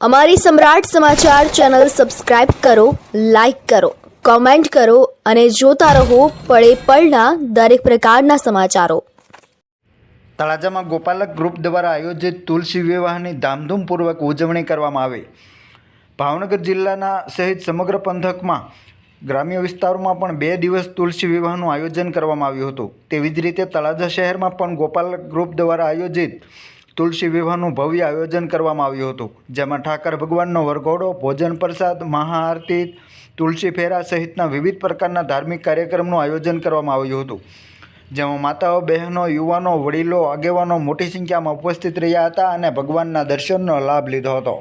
અમારી સમ્રાટ સમાચાર ચેનલ સબસ્ક્રાઇબ કરો, લાઇક કરો, કોમેન્ટ કરો અને જોતા રહો પળે પળના દરેક પ્રકારના સમાચારો. તળાજામાં ગોપાલક ગ્રુપ દ્વારા આયોજિત તુલસી વિવાહની ધામધૂમપૂર્વક ઉજવણી કરવામાં આવી. ભાવનગર જિલ્લાના સહિત સમગ્ર પંથકમાં, ગ્રામ્ય વિસ્તારોમાં પણ બે દિવસ તુલસી વિવાહનું આયોજન કરવામાં આવ્યું હતું. તેવી જ રીતે તળાજા શહેરમાં પણ ગોપાલક ગ્રુપ દ્વારા આયોજિત તુલસી વિવાહનું ભવ્ય આયોજન કરવામાં આવ્યું હતું, જેમાં ઠાકર ભગવાનનો વરઘોડો, ભોજન પ્રસાદ, મહાઆરતી, તુલસી ફેરા સહિતના વિવિધ પ્રકારના ધાર્મિક કાર્યક્રમનું આયોજન કરવામાં આવ્યું હતું. જેમાં માતાઓ, બહેનો, યુવાનો, વડીલો, આગેવાનો મોટી સંખ્યામાં ઉપસ્થિત રહ્યા હતા અને ભગવાનના દર્શનનો લાભ લીધો હતો.